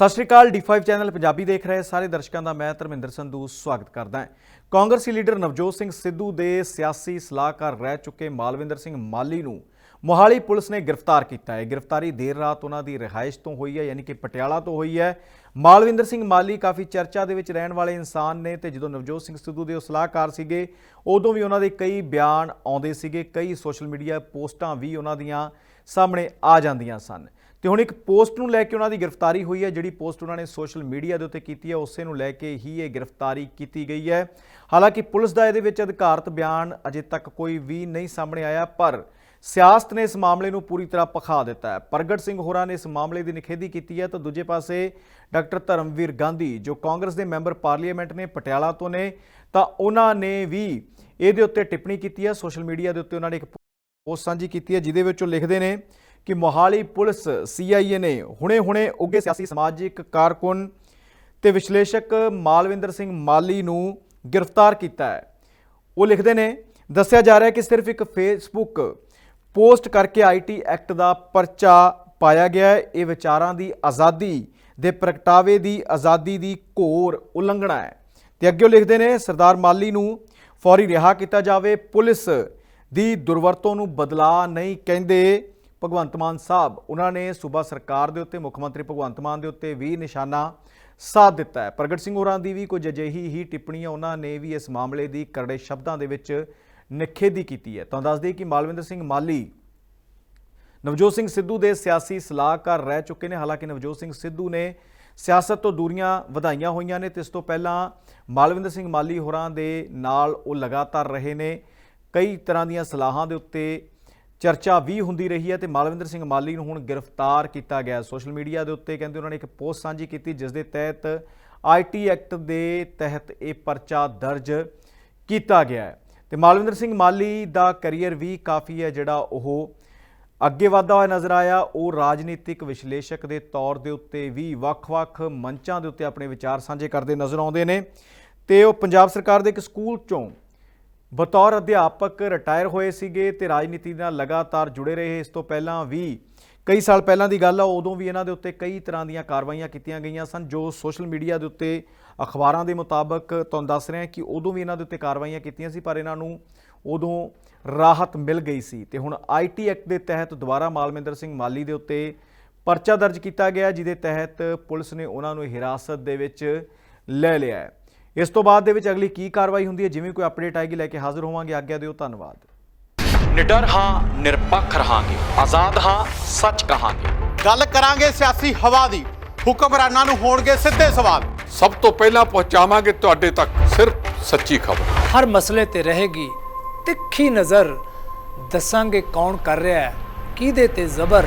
ਸਤਿ ਸ਼੍ਰੀ ਅਕਾਲ D5 channel Punjabi ਦੇਖ ਰਹੇ ਸਾਰੇ ਦਰਸ਼ਕਾਂ ਦਾ ਮੈਂ ਧਰਮਿੰਦਰ ਸੰਧੂ ਸਵਾਗਤ ਕਰਦਾ ਹਾਂ। ਕਾਂਗਰਸੀ ਲੀਡਰ ਨਵਜੋਤ ਸਿੰਘ ਸਿੱਧੂ ਦੇ ਸਿਆਸੀ ਸਲਾਹਕਾਰ ਰਹਿ ਚੁੱਕੇ ਮਾਲਵਿੰਦਰ ਸਿੰਘ ਮਾਲੀ ਨੂੰ ਮੋਹਾਲੀ ਪੁਲਿਸ ਨੇ ਗ੍ਰਿਫਤਾਰ ਕੀਤਾ ਹੈ। ਗ੍ਰਿਫਤਾਰੀ ਦੇਰ ਰਾਤ ਉਹਨਾਂ ਦੀ ਰਿਹਾਇਸ਼ ਤੋਂ ਹੋਈ ਹੈ, ਯਾਨੀ ਕਿ ਪਟਿਆਲਾ ਤੋਂ ਹੋਈ ਹੈ। ਮਾਲਵਿੰਦਰ ਸਿੰਘ ਮਾਲੀ ਕਾਫੀ ਚਰਚਾ ਦੇ ਵਿੱਚ ਰਹਿਣ ਵਾਲੇ ਇਨਸਾਨ ਨੇ ਤੇ ਜਦੋਂ ਨਵਜੋਤ ਸਿੰਘ ਸਿੱਧੂ ਦੇ ਉਹ ਸਲਾਹਕਾਰ ਸੀਗੇ, ਉਦੋਂ ਵੀ ਉਹਨਾਂ ਦੇ ਕਈ ਬਿਆਨ ਆਉਂਦੇ ਸੀਗੇ, ਕਈ ਸੋਸ਼ਲ ਮੀਡੀਆ ਪੋਸਟਾਂ ਵੀ ਉਹਨਾਂ ਦੀਆਂ ਸਾਹਮਣੇ ਆ ਜਾਂਦੀਆਂ ਸਨ। ਤੇ ਹੁਣ ਇੱਕ ਪੋਸਟ ਨੂੰ ਲੈ ਕੇ ਉਹਨਾਂ ਦੀ ਗ੍ਰਿਫਤਾਰੀ ਹੋਈ ਹੈ, ਜਿਹੜੀ ਪੋਸਟ ਉਹਨਾਂ ਨੇ ਸੋਸ਼ਲ ਮੀਡੀਆ ਦੇ ਉੱਤੇ ਕੀਤੀ ਹੈ, ਉਸੇ ਨੂੰ ਲੈ ਕੇ ਹੀ ਇਹ ਗ੍ਰਿਫਤਾਰੀ ਕੀਤੀ ਗਈ ਹੈ। ਹਾਲਾਂਕਿ ਪੁਲਿਸ ਦਾ ਇਹਦੇ ਵਿੱਚ ਅਧਿਕਾਰਤ ਬਿਆਨ ਅਜੇ ਤੱਕ ਕੋਈ ਵੀ ਨਹੀਂ ਸਾਹਮਣੇ ਆਇਆ, ਪਰ ਸਿਆਸਤ ਨੇ ਇਸ ਮਾਮਲੇ ਨੂੰ ਪੂਰੀ ਤਰ੍ਹਾਂ ਪਖਾ ਦਿੱਤਾ ਹੈ। ਪ੍ਰਗਟ ਸਿੰਘ ਹੋਰਾਂ ਨੇ ਇਸ ਮਾਮਲੇ ਦੀ ਨਿਖੇਧੀ ਕੀਤੀ ਹੈ, ਤਾਂ ਦੂਜੇ ਪਾਸੇ ਡਾਕਟਰ ਧਰਮਵੀਰ ਗਾਂਧੀ, ਜੋ ਕਾਂਗਰਸ ਦੇ ਮੈਂਬਰ ਪਾਰਲੀਮੈਂਟ ਨੇ ਪਟਿਆਲਾ ਤੋਂ ਨੇ, ਤਾਂ ਉਹਨਾਂ ਨੇ ਵੀ ਇਹਦੇ ਉੱਤੇ ਟਿੱਪਣੀ ਕੀਤੀ ਹੈ। ਸੋਸ਼ਲ ਮੀਡੀਆ ਦੇ ਉੱਤੇ ਉਹਨਾਂ ਨੇ ਇੱਕ ਪੋਸਟ ਸਾਂਝੀ ਕੀਤੀ ਹੈ, ਜਿਹਦੇ ਵਿੱਚ ਉਹ ਲਿਖਦੇ ਨੇ ਕਿ ਮੋਹਾਲੀ ਪੁਲਿਸ ਸੀਆਈਏ ਨੇ ਹੁਣੇ-ਹੁਣੇ ਉੱਗੇ ਸਿਆਸੀ ਸਮਾਜਿਕ ਕਾਰਕੁਨ ਤੇ ਵਿਸ਼ਲੇਸ਼ਕ ਮਾਲਵਿੰਦਰ ਸਿੰਘ ਮਾਲੀ ਨੂੰ ਗ੍ਰਿਫਤਾਰ ਕੀਤਾ ਹੈ। ਉਹ ਲਿਖਦੇ ਨੇ, ਦੱਸਿਆ ਜਾ ਰਿਹਾ ਹੈ ਕਿ ਸਿਰਫ ਇੱਕ ਫੇਸਬੁੱਕ ਪੋਸਟ ਕਰਕੇ ਆਈਟੀ ਐਕਟ ਦਾ ਪਰਚਾ ਪਾਇਆ ਗਿਆ ਹੈ। ਇਹ ਵਿਚਾਰਾਂ ਦੀ ਆਜ਼ਾਦੀ ਦੇ ਪ੍ਰਗਟਾਵੇ ਦੀ ਆਜ਼ਾਦੀ ਦੀ ਘੋਰ ਉਲੰਘਣਾ ਹੈ। ਤੇ ਅੱਗੇ ਉਹ ਲਿਖਦੇ ਨੇ, ਸਰਦਾਰ ਮਾਲੀ ਨੂੰ ਫੌਰੀ ਰਿਹਾ ਕੀਤਾ ਜਾਵੇ। ਪੁਲਿਸ ਦੀ ਦੁਰਵਰਤੋਂ ਨੂੰ ਬਦਲਾ ਨਹੀਂ ਕਹਿੰਦੇ। ਭਗਵੰਤ ਮਾਨ ਸਾਹਿਬ, ਉਹਨਾਂ ਨੇ ਸੂਬਾ ਸਰਕਾਰ ਦੇ ਉੱਤੇ, ਮੁੱਖ ਮੰਤਰੀ ਭਗਵੰਤ ਮਾਨ ਦੇ ਉੱਤੇ ਵੀ ਨਿਸ਼ਾਨਾ ਸਾਧ ਦਿੱਤਾ ਹੈ। ਪ੍ਰਗਟ ਸਿੰਘ ਹੋਰਾਂ ਦੀ ਵੀ ਕੁਝ ਅਜਿਹੀ ਹੀ ਟਿੱਪਣੀ ਹੈ ਉਹਨਾਂ ਨੇ ਵੀ ਇਸ ਮਾਮਲੇ ਦੀ ਕਰੜੇ ਸ਼ਬਦਾਂ ਦੇ ਵਿੱਚ ਨਿਖੇਧੀ ਕੀਤੀ ਹੈ। ਤਾਂ ਦੱਸ ਦਈਏ ਕਿ ਮਾਲਵਿੰਦਰ ਸਿੰਘ ਮਾਲੀ, ਨਵਜੋਤ ਸਿੰਘ ਸਿੱਧੂ ਦੇ ਸਿਆਸੀ ਸਲਾਹਕਾਰ ਰਹਿ ਚੁੱਕੇ ਨੇ। ਹਾਲਾਂਕਿ ਨਵਜੋਤ ਸਿੰਘ ਸਿੱਧੂ ਨੇ ਸਿਆਸਤ ਤੋਂ ਦੂਰੀਆਂ ਵਧਾਈਆਂ ਹੋਈਆਂ ਨੇ, ਤੇ ਇਸ ਤੋਂ ਪਹਿਲਾਂ ਮਾਲਵਿੰਦਰ ਸਿੰਘ ਮਾਲੀ ਹੋਰਾਂ ਦੇ ਨਾਲ ਉਹ ਲਗਾਤਾਰ ਰਹੇ ਨੇ। ਕਈ ਤਰ੍ਹਾਂ ਦੀਆਂ ਸਲਾਹਾਂ ਦੇ ਉੱਤੇ ਚਰਚਾ ਵੀ ਹੁੰਦੀ ਰਹੀ ਹੈ ਤੇ ਮਾਲਵਿੰਦਰ ਸਿੰਘ ਮਾਲੀ ਨੂੰ ਹੁਣ ਗ੍ਰਿਫਤਾਰ ਕੀਤਾ ਗਿਆ ਸੋਸ਼ਲ ਮੀਡੀਆ ਦੇ ਉੱਤੇ ਕਹਿੰਦੇ ਉਹਨਾਂ ਨੇ ਇੱਕ ਪੋਸਟ ਸਾਂਝੀ ਕੀਤੀ, ਜਿਸ ਦੇ ਤਹਿਤ ਆਈਟੀ ਐਕਟ ਦੇ ਤਹਿਤ ਇਹ ਪਰਚਾ ਦਰਜ ਕੀਤਾ ਗਿਆ ਹੈ। ਤੇ ਮਾਲਵਿੰਦਰ ਸਿੰਘ ਮਾਲੀ ਦਾ ਕੈਰੀਅਰ ਵੀ ਕਾਫੀ ਹੈ, ਜਿਹੜਾ ਉਹ ਅੱਗੇ ਵਧਦਾ ਹੋਇਆ ਨਜ਼ਰ ਆਇਆ। ਉਹ ਰਾਜਨੀਤਿਕ ਵਿਸ਼ਲੇਸ਼ਕ ਦੇ ਤੌਰ ਦੇ ਉੱਤੇ ਵੀ ਵੱਖ-ਵੱਖ ਮੰਚਾਂ ਦੇ ਉੱਤੇ ਆਪਣੇ ਵਿਚਾਰ ਸਾਂਝੇ ਕਰਦੇ ਨਜ਼ਰ ਆਉਂਦੇ ਨੇ। ਤੇ ਉਹ ਪੰਜਾਬ ਸਰਕਾਰ ਦੇ ਇੱਕ ਸਕੂਲ ਚੋਂ ਬਤੌਰ ਅਧਿਆਪਕ ਰਿਟਾਇਰ ਹੋਏ ਸੀਗੇ ਤੇ ਰਾਜਨੀਤੀ ਨਾਲ ਲਗਾਤਾਰ ਜੁੜੇ ਰਹੇ। ਇਸ ਤੋਂ ਪਹਿਲਾਂ ਵੀ ਕਈ ਸਾਲ ਪਹਿਲਾਂ ਦੀ ਗੱਲ ਆ, ਉਦੋਂ ਵੀ ਇਹਨਾਂ ਦੇ ਉੱਤੇ ਕਈ ਤਰ੍ਹਾਂ ਦੀਆਂ ਕਾਰਵਾਈਆਂ ਕੀਤੀਆਂ ਗਈਆਂ ਸਨ, ਜੋ ਸੋਸ਼ਲ ਮੀਡੀਆ ਦੇ ਉੱਤੇ ਅਖਬਾਰਾਂ ਦੇ ਮੁਤਾਬਕ ਤੁਹਾਨੂੰ ਦੱਸ ਰਿਹਾ ਕਿ ਉਦੋਂ ਵੀ ਇਹਨਾਂ ਦੇ ਉੱਤੇ ਕਾਰਵਾਈਆਂ ਕੀਤੀਆਂ ਸੀ, ਪਰ ਇਹਨਾਂ ਨੂੰ ਉਦੋਂ ਰਾਹਤ ਮਿਲ ਗਈ ਸੀ। ਤੇ ਹੁਣ ਆਈਟੀ ਐਕਟ ਦੇ ਤਹਿਤ ਦੁਬਾਰਾ ਮਾਲਮਿੰਦਰ ਸਿੰਘ ਮਾਲੀ ਦੇ ਉੱਤੇ ਪਰਚਾ ਦਰਜ ਕੀਤਾ ਗਿਆ, ਜਿਹਦੇ ਤਹਿਤ ਪੁਲਿਸ ਨੇ ਉਹਨਾਂ ਨੂੰ ਹਿਰਾਸਤ ਦੇ ਵਿੱਚ ਲੈ ਲਿਆ ਹੈ। ਇਸ ਤੋਂ ਬਾਅਦ ਦੇ ਵਿੱਚ ਅਗਲੀ ਕੀ ਕਾਰਵਾਈ ਹੁੰਦੀ ਹੈ? ਜਿਵੇਂ ਕੋਈ ਅਪਡੇਟ ਆਏਗੀ ਲੈ ਕੇ ਹਾਜ਼ਰ ਹੋਵਾਂਗੇ। ਆਗਿਆ ਦਿਓ ਧੰਨਵਾਦ। ਨਿਡਰ ਹਾਂ ਨਿਰਪੱਖ ਰਹਾਂਗੇ। ਆਜ਼ਾਦ ਹਾਂ ਸੱਚ ਕਹਾਂਗੇ। ਗੱਲ ਕਰਾਂਗੇ ਸਿਆਸੀ ਹਵਾ ਦੀ। ਹੁਕਮਰਾਨਾਂ ਨੂੰ ਹੋਣਗੇ ਸਿੱਧੇ ਸਵਾਲ। ਸਭ ਤੋਂ ਪਹਿਲਾਂ ਪਹੁੰਚਾਵਾਂਗੇ ਤੁਹਾਡੇ ਤੱਕ ਸਿਰਫ ਸੱਚੀ ਖਬਰ। ਹਰ ਮਸਲੇ ਤੇ ਰਹੇਗੀ ਤਿੱਖੀ ਨਜ਼ਰ। ਦੱਸਾਂਗੇ ਕੌਣ ਕਰ ਰਿਹਾ ਹੈ ਕਿਹਦੇ ਤੇ ਜ਼ਬਰ।